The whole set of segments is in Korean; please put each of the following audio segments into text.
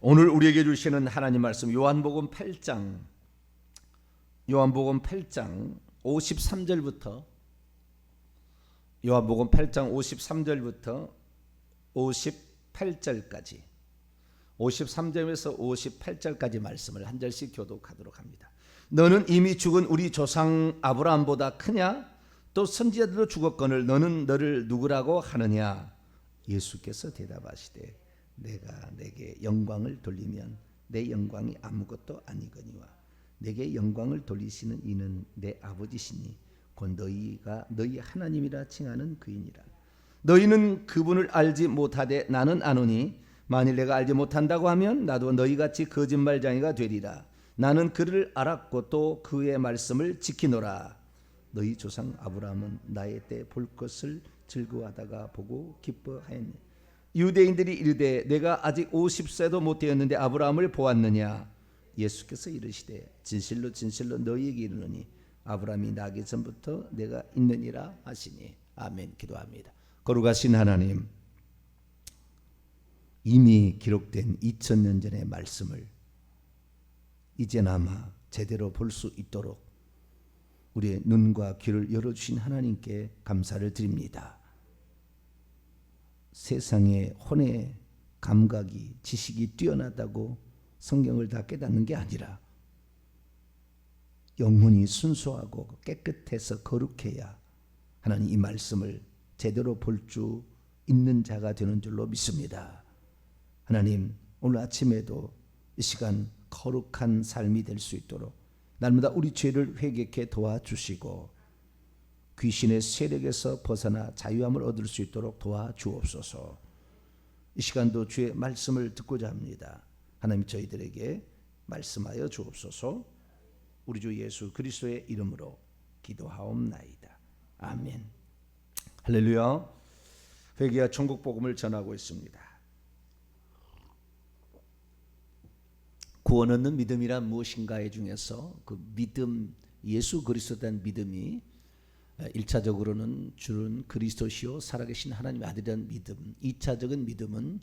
오늘 우리에게 주시는 하나님 말씀 요한복음 8장 요한복음 8장 53절부터 요한복음 8장 53절부터 58절까지 53절에서 58절까지 말씀을 한 절씩 교독하도록 합니다. 너는 이미 죽은 우리 조상 아브라함보다 크냐? 또 선지자들도 죽었거늘 너는 너를 누구라고 하느냐? 예수께서 대답하시되 내가 내게 영광을 돌리면 내 영광이 아무것도 아니거니와 내게 영광을 돌리시는 이는 내 아버지시니 곧 너희가 너희 하나님이라 칭하는 그이니라. 너희는 그분을 알지 못하되 나는 아노니 만일 내가 알지 못한다고 하면 나도 너희같이 거짓말장이가 되리라. 나는 그를 알았고 또 그의 말씀을 지키노라. 너희 조상 아브라함은 나의 때 볼 것을 즐거워하다가 보고 기뻐하였니 유대인들이 이르되 내가 아직 50세도 못 되었는데 아브라함을 보았느냐 예수께서 이르시되 진실로 진실로 너희에게 이르노니 아브라함이 나기 전부터 내가 있느니라 하시니 아멘 기도합니다 거룩하신 하나님 이미 기록된 2000년 전의 말씀을 이제나마 제대로 볼 수 있도록 우리의 눈과 귀를 열어주신 하나님께 감사를 드립니다. 세상의 혼의 감각이 지식이 뛰어나다고 성경을 다 깨닫는 게 아니라 영혼이 순수하고 깨끗해서 거룩해야 하나님 이 말씀을 제대로 볼 줄 있는 자가 되는 줄로 믿습니다. 하나님 오늘 아침에도 이 시간 거룩한 삶이 될 수 있도록 날마다 우리 죄를 회개케 도와주시고 귀신의 세력에서 벗어나 자유함을 얻을 수 있도록 도와주옵소서. 이 시간도 주의 말씀을 듣고자 합니다. 하나님 저희들에게 말씀하여 주옵소서. 우리 주 예수 그리스도의 이름으로 기도하옵나이다. 아멘. 할렐루야. 회개와 천국 복음을 전하고 있습니다. 구원 얻는 믿음이란 무엇인가의 중에서 그 믿음 예수 그리스도에 대한 믿음이 1차적으로는 주는 그리스도시요 살아계신 하나님의 아들이라는 믿음 2차적인 믿음은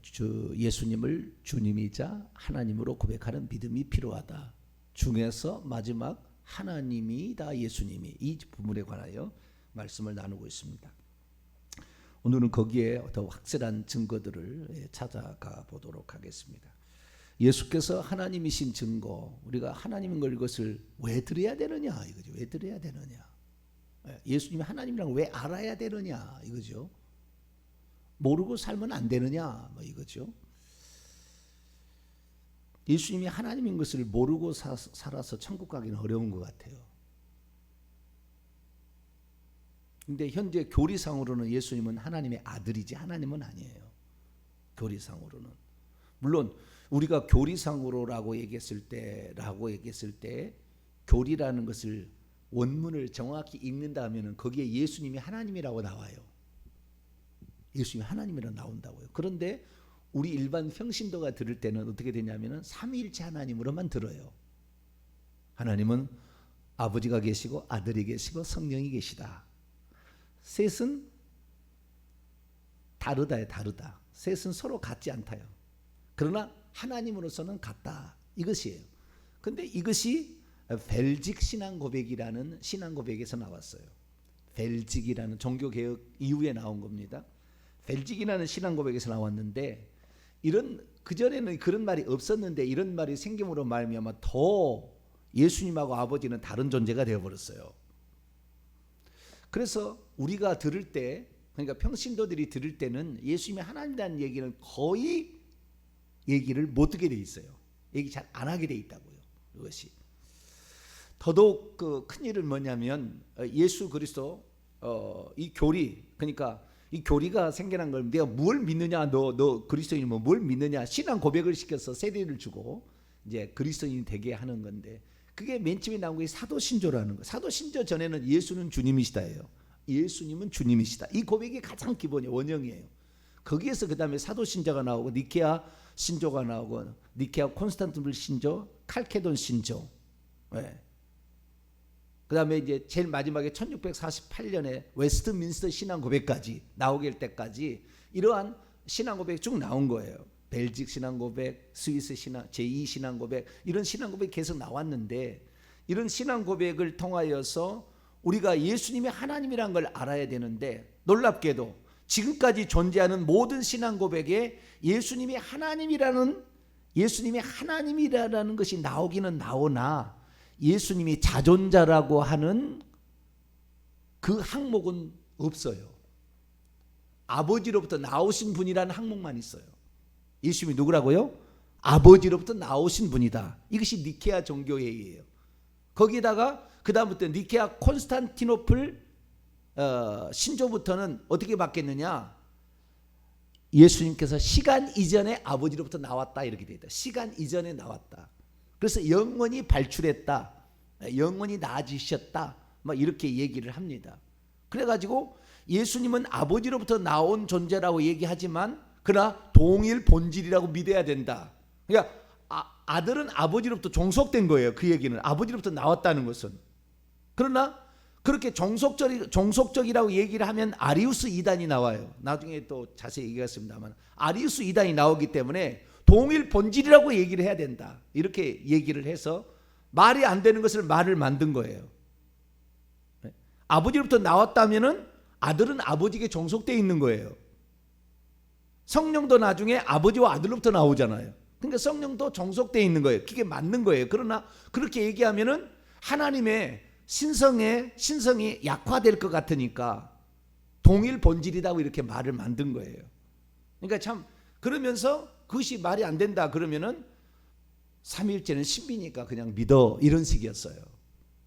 주 예수님을 주님이자 하나님으로 고백하는 믿음이 필요하다 중에서 마지막 하나님이다 예수님이 이 부분에 관하여 말씀을 나누고 있습니다 오늘은 거기에 더 확실한 증거들을 찾아가 보도록 하겠습니다 예수께서 하나님이신 증거, 우리가 하나님인 걸 이것을 왜 들어야 되느냐 이거죠. 왜 들어야 되느냐? 예, 예수님이 하나님이랑 왜 알아야 되느냐 이거죠. 모르고 살면 안 되느냐 뭐 이거죠. 예수님이 하나님인 것을 모르고 사, 살아서 천국 가기는 어려운 것 같아요. 근데 현재 교리상으로는 예수님은 하나님의 아들이지 하나님은 아니에요. 교리상으로는. 물론 우리가 교리상으로라고 얘기했을 때라고 얘기했을 때 교리라는 것을 원문을 정확히 읽는다면은 거기에 예수님이 하나님이라고 나와요. 예수님이 하나님이라고 나온다고요. 그런데 우리 일반 평신도가 들을 때는 어떻게 되냐면은 삼위일체 하나님으로만 들어요. 하나님은 아버지가 계시고 아들이 계시고 성령이 계시다. 셋은 다르다요, 다르다. 셋은 서로 같지 않다요. 그러나 하나님으로서는 같다. 이것이에요. 근데 이것이 벨직 신앙 고백이라는 신앙 고백에서 나왔어요. 벨직이라는 종교 개혁 이후에 나온 겁니다. 벨직이라는 신앙 고백에서 나왔는데 이런 그 전에는 그런 말이 없었는데 이런 말이 생김으로 말미암아 더 예수님하고 아버지는 다른 존재가 되어 버렸어요. 그래서 우리가 들을 때 그러니까 평신도들이 들을 때는 예수님이 하나님이라는 얘기는 거의 얘기를 못 듣게 돼 있어요. 얘기 잘 안 하게 돼 있다고요. 그것이 더더욱 그 큰 일은 뭐냐면 어, 예수 그리스도 어, 이 교리 그러니까 이 교리가 생겨난 걸 내가 뭘 믿느냐 너 너 그리스도인이면 뭘 믿느냐 신앙 고백을 시켜서 세례를 주고 이제 그리스도인이 되게 하는 건데 그게 맨 처음에 나온 게 사도신조라는 거. 사도신조 전에는 예수는 주님이시다예요. 예수님은 주님이시다. 이 고백이 가장 기본이 원형이에요. 거기에서 그 다음에 사도신조가 나오고 니케아 신조가 나오고 니케아 콘스탄티노플 신조, 칼케돈 신조. 네. 그 다음에 이제 제일 마지막에 1648년에 웨스트민스터 신앙 고백까지 나오게 할 때까지 이러한 신앙 고백이 쭉 나온 거예요. 벨직 신앙 고백, 스위스 신앙, 제2 신앙 고백 이런 신앙 고백이 계속 나왔는데 이런 신앙 고백을 통하여서 우리가 예수님이 하나님이란 걸 알아야 되는데 놀랍게도 지금까지 존재하는 모든 신앙 고백에 예수님이 하나님이라는 예수님이 하나님이라는 것이 나오기는 나오나 예수님이 자존자라고 하는 그 항목은 없어요. 아버지로부터 나오신 분이라는 항목만 있어요. 예수님이 누구라고요? 아버지로부터 나오신 분이다. 이것이 니케아 종교회의예요. 거기다가 그 다음부터 니케아 콘스탄티노플 어, 신조부터는 어떻게 바뀌었느냐? 예수님께서 시간 이전에 아버지로부터 나왔다 이렇게 되어 있다. 시간 이전에 나왔다. 그래서 영원히 발출했다. 영원히 나아지셨다. 막 이렇게 얘기를 합니다. 그래가지고 예수님은 아버지로부터 나온 존재라고 얘기하지만 그러나 동일 본질이라고 믿어야 된다. 그러니까 아, 아들은 아버지로부터 종속된 거예요. 그 얘기는 아버지로부터 나왔다는 것은. 그러나 그렇게 종속적 종속적이라고 얘기를 하면 아리우스 이단이 나와요. 나중에 또 자세히 얘기하겠습니다만 아리우스 이단이 나오기 때문에 동일 본질이라고 얘기를 해야 된다. 이렇게 얘기를 해서 말이 안 되는 것을 말을 만든 거예요. 네? 아버지로부터 나왔다면은 아들은 아버지에게 종속되어 있는 거예요. 성령도 나중에 아버지와 아들로부터 나오잖아요. 그러니까 성령도 종속되어 있는 거예요. 그게 맞는 거예요. 그러나 그렇게 얘기하면은 하나님의 신성의 신성이 약화될 것 같으니까 동일 본질이라고 이렇게 말을 만든 거예요. 그러니까 참 그러면서 그것이 말이 안 된다 그러면은 삼일째는 신비니까 그냥 믿어 이런 식이었어요.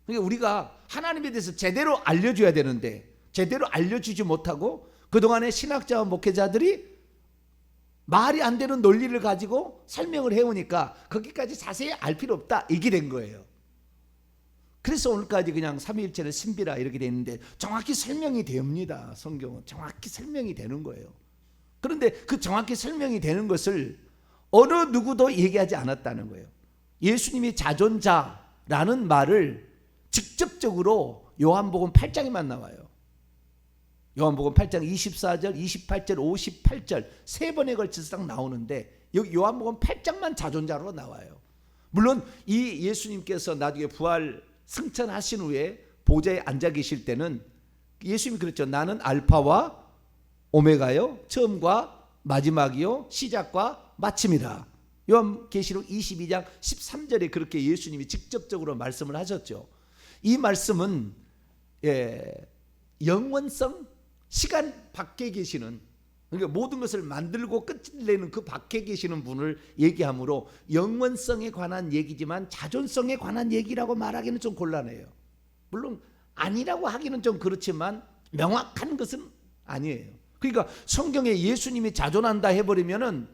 그러니까 우리가 하나님에 대해서 제대로 알려줘야 되는데 제대로 알려주지 못하고 그동안의 신학자와 목회자들이 말이 안 되는 논리를 가지고 설명을 해오니까 거기까지 자세히 알 필요 없다 이게 된 거예요. 그래서 오늘까지 그냥 삼위일체는 신비라 이렇게 돼 있는데 정확히 설명이 됩니다. 성경은 정확히 설명이 되는 거예요. 그런데 그 정확히 설명이 되는 것을 어느 누구도 얘기하지 않았다는 거예요. 예수님이 자존자라는 말을 직접적으로 요한복음 8장에만 나와요. 요한복음 8장 24절, 28절, 58절 세 번에 걸쳐서 딱 나오는데 여기 요한복음 8장만 자존자로 나와요. 물론 이 예수님께서 나중에 부활 승천하신 후에 보좌에 앉아 계실 때는 예수님이 그랬죠. 나는 알파와 오메가요. 처음과 마지막이요. 시작과 마침이라. 요한계시록 22장 13절에 그렇게 예수님이 직접적으로 말씀을 하셨죠. 이 말씀은 예, 영원성 시간 밖에 계시는 그러니까 모든 것을 만들고 끝을 내는 그 밖에 계시는 분을 얘기하므로 영원성에 관한 얘기지만 자존성에 관한 얘기라고 말하기는 좀 곤란해요. 물론 아니라고 하기는 좀 그렇지만 명확한 것은 아니에요. 그러니까 성경에 예수님이 자존한다 해버리면은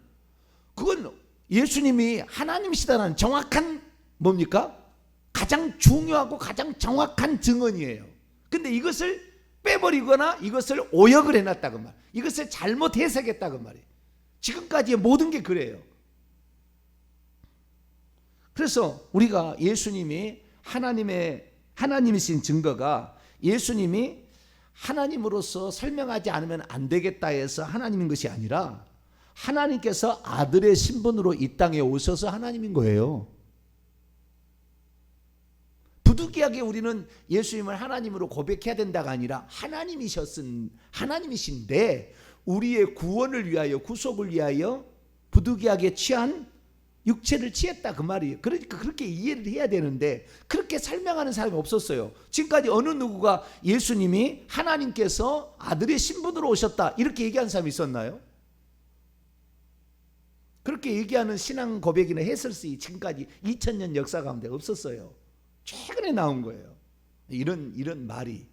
그건 예수님이 하나님이시다는 정확한 뭡니까? 가장 중요하고 가장 정확한 증언이에요. 근데 이것을 빼버리거나 이것을 오역을 해놨다고 말. 이것을 잘못 해석했다고 말이에요. 지금까지의 모든 게 그래요. 그래서 우리가 예수님이 하나님의 하나님이신 증거가 예수님이 하나님으로서 설명하지 않으면 안 되겠다 해서 하나님인 것이 아니라 하나님께서 아들의 신분으로 이 땅에 오셔서 하나님인 거예요. 부득이하게 우리는 예수님을 하나님으로 고백해야 된다가 아니라 하나님이셨은 하나님이신데 우리의 구원을 위하여 구속을 위하여 부득이하게 취한 육체를 취했다 그 말이에요. 그러니까 그렇게 이해를 해야 되는데 그렇게 설명하는 사람이 없었어요. 지금까지 어느 누구가 예수님이 하나님께서 아들의 신분으로 오셨다 이렇게 얘기한 사람이 있었나요? 그렇게 얘기하는 신앙 고백이나 해설시 지금까지 2000년 역사 가운데 없었어요. 최근에 나온 거예요. 이런 이런 말이.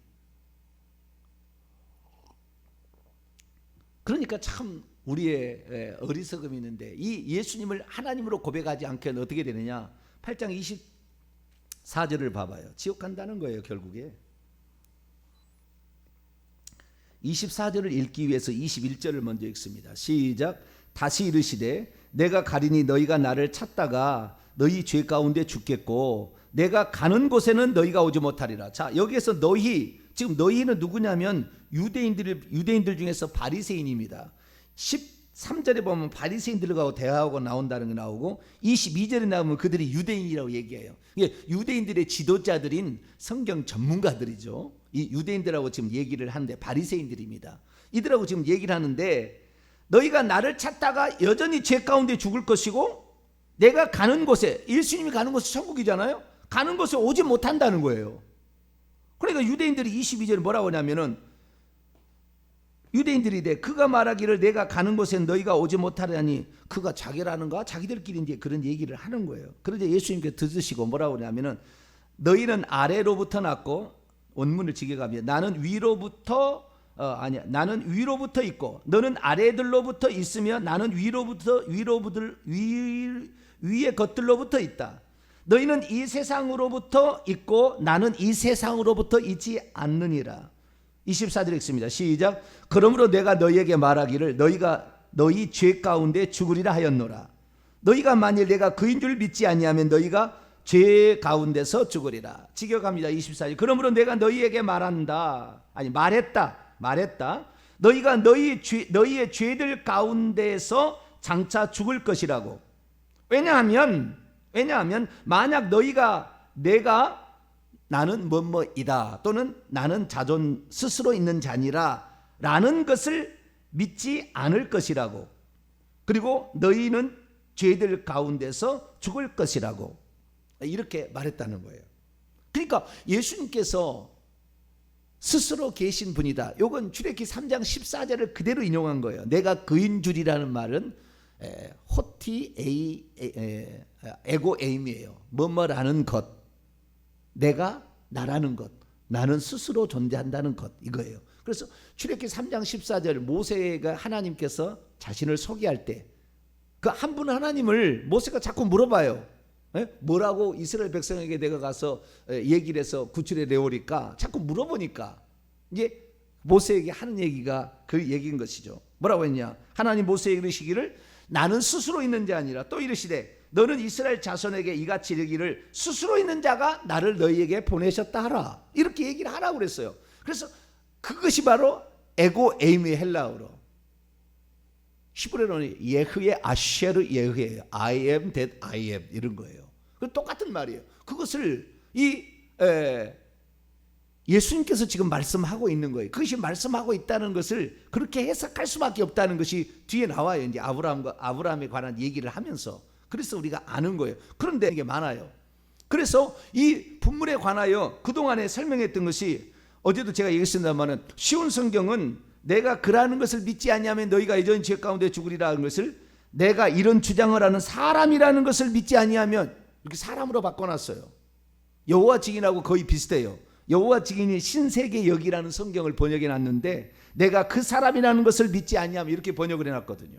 그러니까 참 우리의 어리석음이 있는데 이 예수님을 하나님으로 고백하지 않게는 어떻게 되느냐? 8장 24절을 봐봐요. 지옥 간다는 거예요, 결국에. 24절을 읽기 위해서 21절을 먼저 읽습니다. 시작. 다시 이르시되 내가 가리니 너희가 나를 찾다가 너희 죄 가운데 죽겠고 내가 가는 곳에는 너희가 오지 못하리라. 자, 여기에서 너희 지금 너희는 누구냐면 유대인들 유대인들 중에서 바리새인입니다. 3절에 보면 바리새인들하고 대화하고 나온다는 게 나오고 22절에 나오면 그들이 유대인이라고 얘기해요. 이게 유대인들의 지도자들인 성경 전문가들이죠. 이 유대인들하고 지금 얘기를 하는데 바리새인들입니다. 이들하고 지금 얘기를 하는데 너희가 나를 찾다가 여전히 죄 가운데 죽을 것이고 내가 가는 곳에 예수님이 가는 곳이 천국이잖아요. 가는 곳에 오지 못한다는 거예요. 그러니까 유대인들이 22절에 뭐라고 하냐면은 유대인들이 돼 그가 말하기를 내가 가는 곳에 너희가 오지 못하려니 그가 자기라는가 자기들끼리 이제 그런 얘기를 하는 거예요. 그러자 예수님께 들으시고 뭐라고 하냐면은 너희는 아래로부터 났고 원문을 지게 가면 나는 위로부터 어 아니야 나는 위로부터 있고 너는 아래들로부터 있으며 나는 위로부터 위로부터 위 위의 것들로부터 있다. 너희는 이 세상으로부터 있고 나는 이 세상으로부터 있지 않느니라. 24절 읽습니다. 시작. 그러므로 내가 너희에게 말하기를 너희가 너희 죄 가운데 죽으리라 하였노라. 너희가 만일 내가 그인 줄 믿지 아니하면 너희가 죄 가운데서 죽으리라. 직역합니다. 24절. 그러므로 내가 너희에게 말한다. 아니 말했다. 말했다. 너희가 너희 죄, 너희의 죄들 가운데서 장차 죽을 것이라고. 왜냐하면 왜냐하면 만약 너희가 내가 나는 뭐뭐이다 또는 나는 자존 스스로 있는 자니라 라는 것을 믿지 않을 것이라고 그리고 너희는 죄들 가운데서 죽을 것이라고 이렇게 말했다는 거예요. 그러니까 예수님께서 스스로 계신 분이다. 요건 출애기 3장 14절을 그대로 인용한 거예요. 내가 그인 줄이라는 말은 에, 호티 에이 에고 에임이에요. 뭐뭐라는 것. 내가 나라는 것. 나는 스스로 존재한다는 것 이거예요. 그래서 출애기 3장 14절 모세가 하나님께서 자신을 소개할 때 그 한 분 하나님을 모세가 자꾸 물어봐요. 에? 뭐라고 이스라엘 백성에게 내가 가서 에, 얘기를 해서 구출해 내오니까 자꾸 물어보니까 이제 모세에게 하는 얘기가 그 얘기인 것이죠. 뭐라고 했냐? 하나님 모세에게 이르시기를 나는 스스로 있는 자 아니라 또 이르시되 너는 이스라엘 자손에게 이같이 이르기를 스스로 있는 자가 나를 너희에게 보내셨다 하라. 이렇게 얘기를 하라고 그랬어요. 그래서 그것이 바로 에고 에임의 헬라어로 히브리어는 예흐의 아쉐르 예흐예요. I am that I am 이런 거예요. 그 똑같은 말이에요. 그것을 이 에, 예수님께서 지금 말씀하고 있는 거예요. 그것이 말씀하고 있다는 것을 그렇게 해석할 수밖에 없다는 것이 뒤에 나와요. 이제 아브라함과 아브라함에 관한 얘기를 하면서 그래서 우리가 아는 거예요. 그런데 이게 많아요. 그래서 이 분물에 관하여 그동안에 설명했던 것이 어제도 제가 얘기했습니다만은 쉬운 성경은 내가 그라는 것을 믿지 아니하면 너희가 여전히 죄 가운데 죽으리라는 것을 내가 이런 주장을 하는 사람이라는 것을 믿지 아니하면 이렇게 사람으로 바꿔놨어요. 여호와 증인하고 거의 비슷해요. 여호와 증인이 신세계 역이라는 성경을 번역해 놨는데 내가 그 사람이라는 것을 믿지 아니하면 이렇게 번역을 해 놨거든요.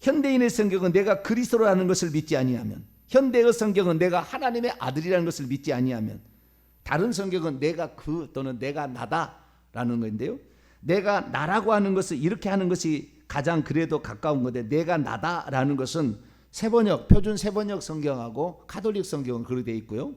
현대인의 성경은 내가 그리스도라는 것을 믿지 아니하면 현대의 성경은 내가 하나님의 아들이라는 것을 믿지 아니하면 다른 성경은 내가 그 또는 내가 나다라는 건데요. 내가 나라고 하는 것을 이렇게 하는 것이 가장 그래도 가까운 건데 내가 나다라는 것은 세번역 표준 세번역 성경하고 카톨릭 성경은 그렇게 돼 있고요.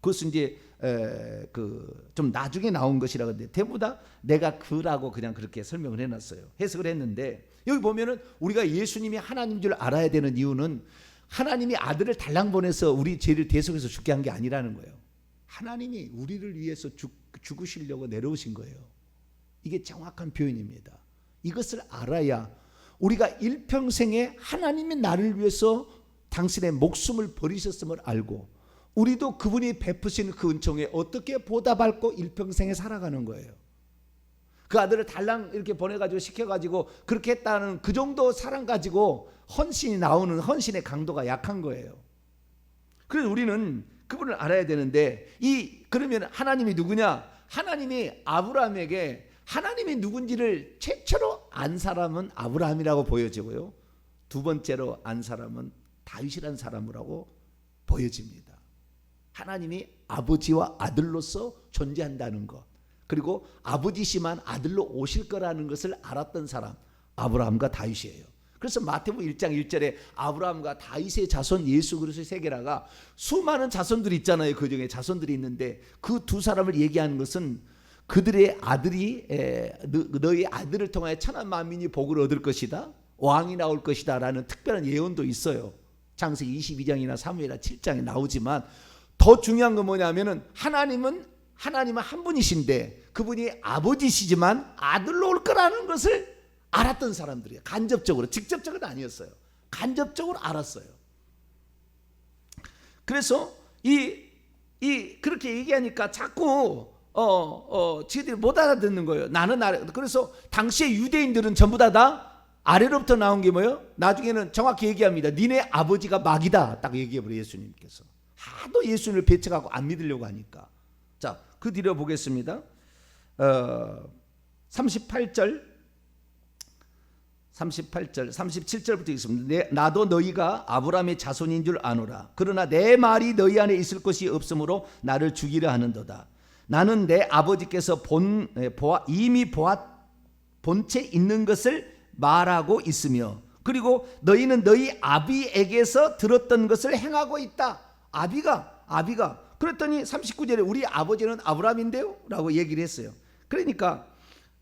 그것은 이제 그 좀 나중에 나온 것이라고 하는데 대부분 다 내가 그라고 그냥 그렇게 설명을 해놨어요. 해석을 했는데 여기 보면은 우리가 예수님이 하나님인 줄 알아야 되는 이유는 하나님이 아들을 달랑 보내서 우리 죄를 대속해서 죽게 한 게 아니라는 거예요. 하나님이 우리를 위해서 죽, 죽으시려고 내려오신 거예요. 이게 정확한 표현입니다. 이것을 알아야 우리가 일평생에 하나님이 나를 위해서 당신의 목숨을 버리셨음을 알고 우리도 그분이 베푸신 그 은총에 어떻게 보답할고 일평생에 살아가는 거예요. 그 아들을 달랑 이렇게 보내가지고 시켜가지고 그렇게 했다는 그 정도 사랑 가지고 헌신이 나오는 헌신의 강도가 약한 거예요. 그래서 우리는 그분을 알아야 되는데 이 그러면 하나님이 누구냐? 하나님이 아브라함에게 하나님이 누군지를 최초로 안 사람은 아브라함이라고 보여지고요. 두 번째로 안 사람은 다윗이라는 사람이라고 보여집니다. 하나님이 아버지와 아들로서 존재한다는 것. 그리고 아버지시만 아들로 오실 거라는 것을 알았던 사람 아브라함과 다윗이에요. 그래서 마태복음 1장 1절에 아브라함과 다윗의 자손 예수 그리스도의 세계라가 수많은 자손들이 있잖아요. 그 중에 자손들이 있는데 그 두 사람을 얘기하는 것은 그들의 아들이 너희 아들을 통하여 천한 만민이 복을 얻을 것이다. 왕이 나올 것이다라는 특별한 예언도 있어요. 창세기 22장이나 사무엘하 7장에 나오지만 더 중요한 건 뭐냐면은 하나님은 하나님은 한 분이신데 그분이 아버지시지만 아들로 올 거라는 것을 알았던 사람들이에요. 간접적으로 직접적은 아니었어요. 간접적으로 알았어요. 그래서 이, 이 그렇게 얘기하니까 자꾸 어, 어, 지들이 못 알아듣는 거예요. 나는 아래. 그래서 당시에 유대인들은 전부 다, 다 아래로부터 나온 게 뭐예요? 나중에는 정확히 얘기합니다. 니네 아버지가 마귀다. 딱 얘기해버려 예수님께서. 하도 예수님을 배척하고 안 믿으려고 하니까. 자, 그 뒤로 보겠습니다. 어, 38절 38절 37절부터 있습니다. 내, 나도 너희가 아브라함의 자손인 줄 아노라. 그러나 내 말이 너희 안에 있을 것이 없으므로 나를 죽이려 하는도다. 나는 내 아버지께서 본 에, 보아, 이미 보아 본체 있는 것을 말하고 있으며 그리고 너희는 너희 아비에게서 들었던 것을 행하고 있다. 아비가 아비가 그랬더니 39절에 우리 아버지는 아브라함인데요? 라고 얘기를 했어요. 그러니까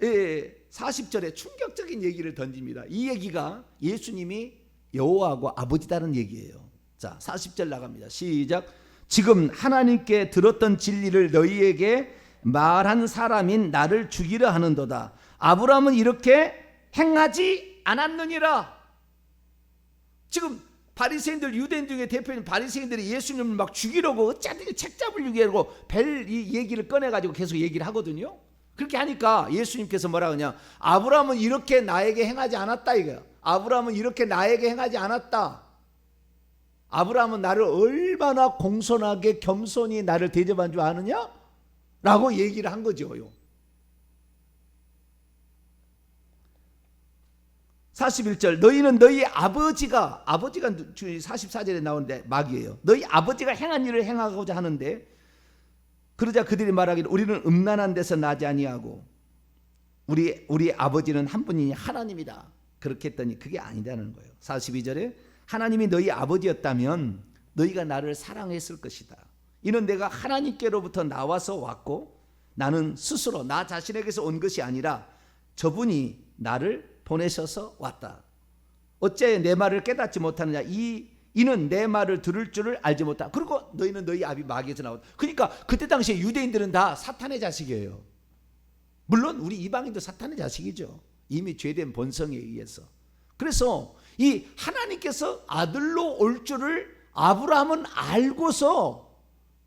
예, 40절에 충격적인 얘기를 던집니다. 이 얘기가 예수님이 여호와하고 아버지다는 얘기예요. 자, 40절 나갑니다. 시작. 지금 하나님께 들었던 진리를 너희에게 말한 사람인 나를 죽이려 하는도다. 아브라함은 이렇게 행하지 않았느니라. 지금 바리새인들 유대인 중에 대표인 바리새인들이 예수님을 막 죽이려고 어쩌든 책 잡으려고 하고 벨 이 얘기를 꺼내 가지고 계속 얘기를 하거든요. 그렇게 하니까 예수님께서 뭐라 그러냐? 아브라함은 이렇게 나에게 행하지 않았다 이거야. 아브라함은 이렇게 나에게 행하지 않았다. 아브라함은 나를 얼마나 공손하게 겸손히 나를 대접한 줄 아느냐? 라고 얘기를 한 거죠. 41절 너희는 너희 아버지가 아버지가 44절에 나오는데 막이에요. 너희 아버지가 행한 일을 행하고자 하는데 그러자 그들이 말하기를 우리는 음란한 데서 나지 아니하고 우리 우리 아버지는 한 분이니 하나님이다. 그렇게 했더니 그게 아니다는 거예요. 42절에 하나님이 너희 아버지였다면 너희가 나를 사랑했을 것이다. 이는 내가 하나님께로부터 나와서 왔고 나는 스스로 나 자신에게서 온 것이 아니라 저분이 나를 보내셔서 왔다. 어째 내 말을 깨닫지 못하느냐? 이 이는 내 말을 들을 줄을 알지 못하. 그리고 너희는 너희 아비 마귀에서 나온. 그러니까 그때 당시에 유대인들은 다 사탄의 자식이에요. 물론 우리 이방인도 사탄의 자식이죠. 이미 죄된 본성에 의해서. 그래서 이 하나님께서 아들로 올 줄을 아브라함은 알고서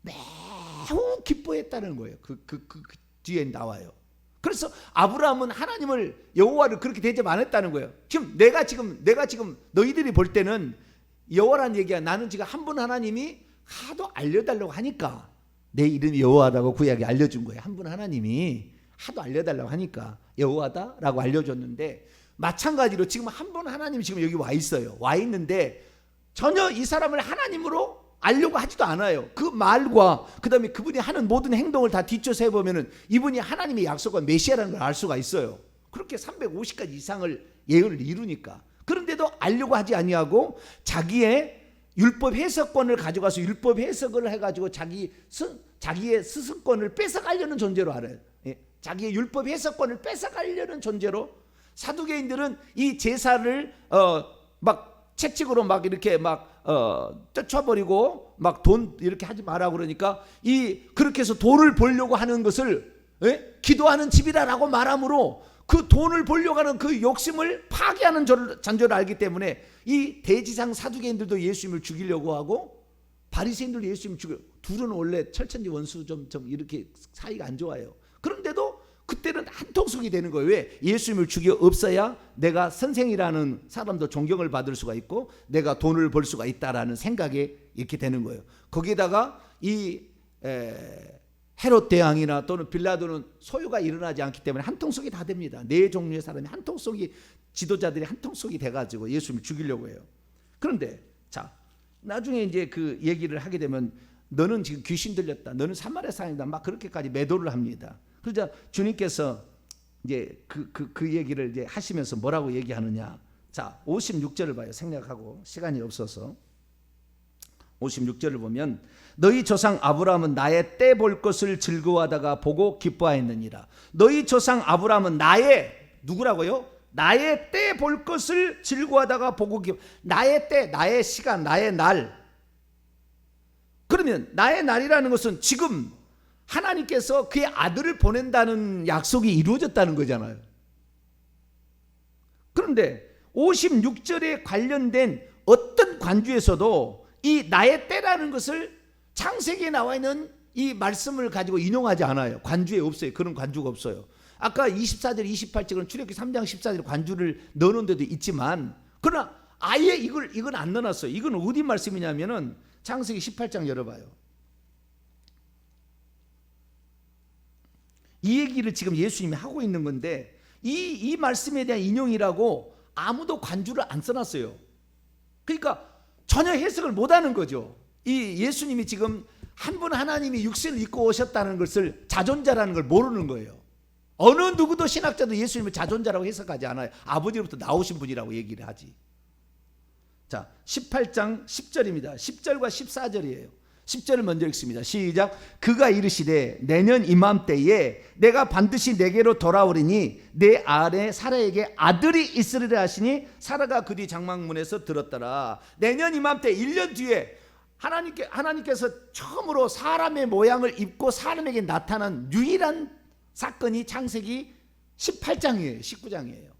매우 기뻐했다는 거예요. 그, 그, 그, 그 뒤에 나와요. 그래서 아브라함은 하나님을 여호와를 그렇게 대접 안 했다는 거예요. 지금 내가 지금 내가 지금 너희들이 볼 때는 여호와란 얘기야. 나는 지금 한 분 하나님이 하도 알려달라고 하니까 내 이름이 여호와라고 구약에 알려준 거예요. 한 분 하나님이 하도 알려달라고 하니까 여호와다라고 알려줬는데 마찬가지로 지금 한 분 하나님이 지금 여기 와 있어요. 와 있는데 전혀 이 사람을 하나님으로 알려고 하지도 않아요. 그 말과 그다음에 그분이 하는 모든 행동을 다 뒤쫓아 해보면은 이분이 하나님의 약속한 메시아라는 걸 알 수가 있어요. 그렇게 350가지 이상을 예언을 이루니까 그런데도 알려고 하지 아니하고 자기의 율법 해석권을 가져가서 율법 해석을 해가지고 자기 스, 자기의 스승권을 뺏어가려는 존재로 알아요. 예. 자기의 율법 해석권을 뺏어가려는 존재로 사두개인들은 이 제사를 어 막 채찍으로 막 이렇게 막 어, 쫓아버리고 막 돈 이렇게 하지 마라 그러니까 이 그렇게 해서 돈을 벌려고 하는 것을 예? 기도하는 집이다라고 말함으로 그 돈을 벌려고 하는 그 욕심을 파괴하는 잔조를 알기 때문에 이 대지상 사두개인들도 예수님을 죽이려고 하고 바리새인들도 예수님을 죽여 둘은 원래 철천지 원수 좀, 좀 이렇게 사이가 안 좋아요. 그런데도 그때는 한통속이 되는 거예요. 왜? 예수님을 죽여 없어야 내가 선생이라는 사람도 존경을 받을 수가 있고 내가 돈을 벌 수가 있다라는 생각에 이렇게 되는 거예요. 거기다가 이 에, 헤롯 대왕이나 또는 빌라도는 소유가 일어나지 않기 때문에 한통속이 다 됩니다. 네 종류의 사람이 한통속이 지도자들이 한통속이 돼가지고 예수님을 죽이려고 해요. 그런데 자 나중에 이제 그 얘기를 하게 되면 너는 지금 귀신 들렸다. 너는 사마리아 사람이다. 막 그렇게까지 매도를 합니다. 그러자 주님께서 이제 그, 그, 그 얘기를 이제 하시면서 뭐라고 얘기하느냐. 자, 56절을 봐요. 생략하고 시간이 없어서. 56절을 보면 너희 조상 아브라함은 나의 때 볼 것을 즐거워하다가 보고 기뻐하였느니라. 너희 조상 아브라함은 나의 누구라고요? 나의 때 볼 것을 즐거워하다가 보고 기뻐. 나의 때, 나의 시간, 나의 날. 그러면 나의 날이라는 것은 지금 하나님께서 그의 아들을 보낸다는 약속이 이루어졌다는 거잖아요. 그런데 56절에 관련된 어떤 관주에서도 이 나의 때라는 것을 창세기에 나와 있는 이 말씀을 가지고 인용하지 않아요. 관주에 없어요. 그런 관주가 없어요. 아까 24절, 28절은 출애굽기 3장 14절 관주를 넣어놓은 데도 있지만 그러나 아예 이걸 이건 안 넣어놨어요. 이건 어디 말씀이냐면은 창세기 18장 열어봐요. 이 얘기를 지금 예수님이 하고 있는 건데 이, 이 말씀에 대한 인용이라고 아무도 관주를 안 써놨어요. 그러니까 전혀 해석을 못하는 거죠. 이 예수님이 지금 한 분 하나님이 육신을 입고 오셨다는 것을 자존자라는 걸 모르는 거예요. 어느 누구도 신학자도 예수님을 자존자라고 해석하지 않아요. 아버지로부터 나오신 분이라고 얘기를 하지. 자, 18장 10절입니다. 10절과 14절이에요. 10절을 먼저 읽습니다. 시작. 그가 이르시되 내년 이맘때에 내가 반드시 내게로 돌아오리니 내 아내 사라에게 아들이 있으리라 하시니 사라가 그뒤 장막문에서 들었더라. 내년 이맘때 1년 뒤에 하나님께 하나님께서 처음으로 사람의 모양을 입고 사람에게 나타난 유일한 사건이 창세기 18장이에요. 19장이에요.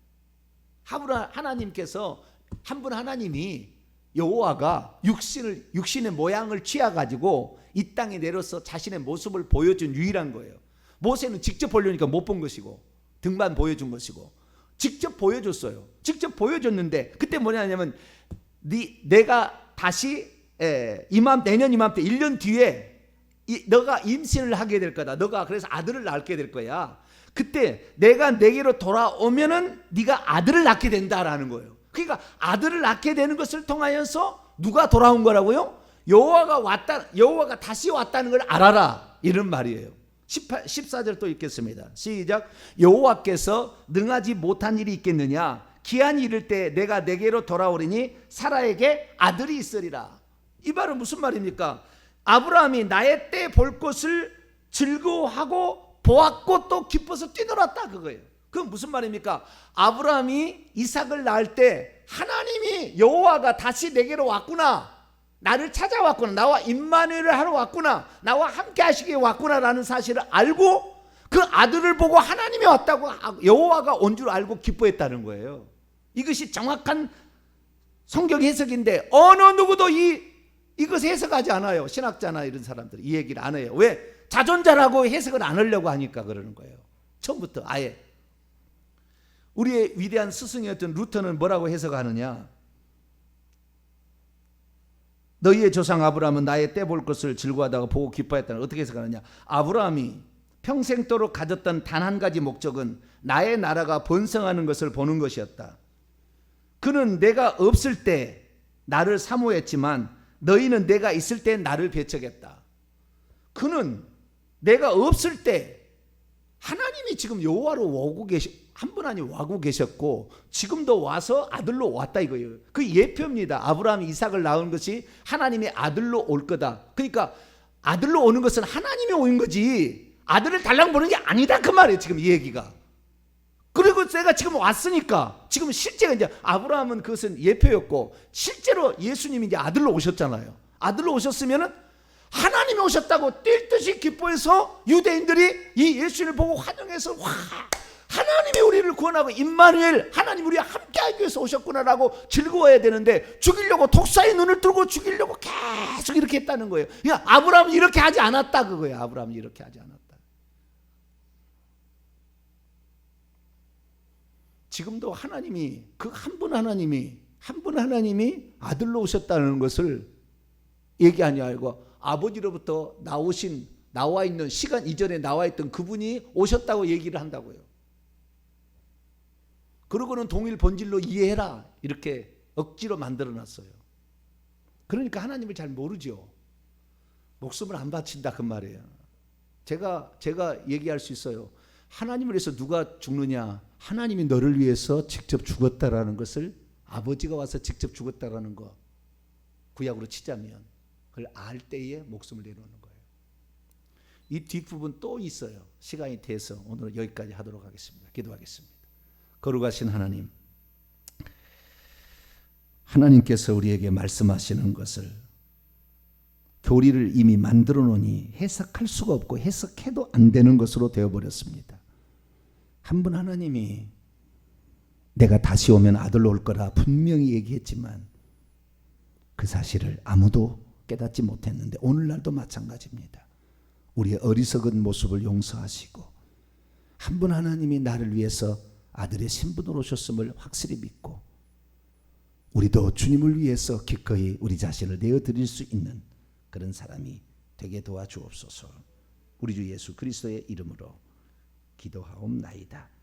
하브라 하나님께서 한 분 하나님이 여호와가 육신을 육신의 모양을 취해 가지고 이 땅에 내려서 자신의 모습을 보여준 유일한 거예요. 모세는 직접 보려니까 못 본 것이고 등만 보여준 것이고 직접 보여줬어요. 직접 보여줬는데 그때 뭐냐면 네 내가 다시 에, 이맘 내년 이맘때 1년 뒤에 이, 너가 임신을 하게 될 거다. 너가 그래서 아들을 낳게 될 거야. 그때 내가 내게로 돌아오면은 네가 아들을 낳게 된다라는 거예요. 그러니까 아들을 낳게 되는 것을 통하여서 누가 돌아온 거라고요? 여호와가 왔다 여호와가 다시 왔다는 걸 알아라. 이런 말이에요. 18, 14절 또 읽겠습니다. 시작. 여호와께서 능하지 못한 일이 있겠느냐? 기한이 이를 때 내가 내게로 돌아오리니 사라에게 아들이 있으리라. 이 말은 무슨 말입니까? 아브라함이 나의 때 볼 것을 즐거워하고 보았고 또 기뻐서 뛰놀았다 그거예요. 그건 무슨 말입니까? 아브라함이 이삭을 낳을 때 하나님이 여호와가 다시 내게로 왔구나. 나를 찾아왔구나. 나와 임마누엘을 하러 왔구나. 나와 함께 하시기에 왔구나라는 사실을 알고 그 아들을 보고 하나님이 왔다고 여호와가 온 줄 알고 기뻐했다는 거예요. 이것이 정확한 성경 해석인데 어느 누구도 이 이것 해석하지 않아요. 신학자나 이런 사람들이 이 얘기를 안 해요. 왜? 자존자라고 해석을 안 하려고 하니까 그러는 거예요. 처음부터 아예. 우리의 위대한 스승이었던 루터는 뭐라고 해석하느냐? 너희의 조상 아브라함은 나의 때 볼 것을 즐거워하다가 보고 기뻐했다는 어떻게 해석하느냐? 아브라함이 평생도록 가졌던 단 한 가지 목적은 나의 나라가 번성하는 것을 보는 것이었다. 그는 내가 없을 때 나를 사모했지만 너희는 내가 있을 때 나를 배척했다. 그는 내가 없을 때 하나님이 지금 여호와로 오고 계시 한 분 아니 와고 계셨고 지금도 와서 아들로 왔다 이거예요. 그 예표입니다. 아브라함이 이삭을 낳은 것이 하나님의 아들로 올 거다. 그러니까 아들로 오는 것은 하나님이 온 거지 아들을 달랑 보는 게 아니다 그 말이에요. 지금 이 얘기가. 그리고 제가 지금 왔으니까 지금 실제가 이제 아브라함은 그것은 예표였고 실제로 예수님이 이제 아들로 오셨잖아요. 아들로 오셨으면은 하나님이 오셨다고 뛸 듯이 기뻐해서 유대인들이 이 예수를 보고 환영해서 와 하나님이 우리를 구원하고 임마누엘 하나님 우리와 함께하기 위해서 오셨구나라고 즐거워해야 되는데 죽이려고 독사의 눈을 뜨고 죽이려고 계속 이렇게 했다는 거예요. 야 아브라함은 이렇게 하지 않았다 그거예요. 아브라함은 이렇게 하지 않았다. 지금도 하나님이 그 한 분 하나님이 한 분 하나님이 아들로 오셨다는 것을 얘기하냐 알고 아버지로부터 나오신 나와 있는 시간 이전에 나와 있던 그분이 오셨다고 얘기를 한다고요. 그러고는 동일 본질로 이해해라 이렇게 억지로 만들어 놨어요. 그러니까 하나님을 잘 모르죠. 목숨을 안 바친다 그 말이에요. 제가 제가 얘기할 수 있어요. 하나님을 위해서 누가 죽느냐? 하나님이 너를 위해서 직접 죽었다라는 것을 아버지가 와서 직접 죽었다라는 거 구약으로 치자면 그걸 알 때에 목숨을 내놓는 거예요. 이 뒷부분 또 있어요. 시간이 돼서 오늘 여기까지 하도록 하겠습니다. 기도하겠습니다. 거룩하신 하나님, 하나님께서 우리에게 말씀하시는 것을 교리를 이미 만들어 놓으니 해석할 수가 없고 해석해도 안 되는 것으로 되어버렸습니다. 한 분 하나님이 내가 다시 오면 아들로 올 거라 분명히 얘기했지만 그 사실을 아무도 깨닫지 못했는데 오늘날도 마찬가지입니다. 우리의 어리석은 모습을 용서하시고 한 분 하나님이 나를 위해서 아들의 신분으로 오셨음을 확실히 믿고 우리도 주님을 위해서 기꺼이 우리 자신을 내어 드릴 수 있는 그런 사람이 되게 도와주옵소서. 우리 주 예수 그리스도의 이름으로 기도하옵나이다.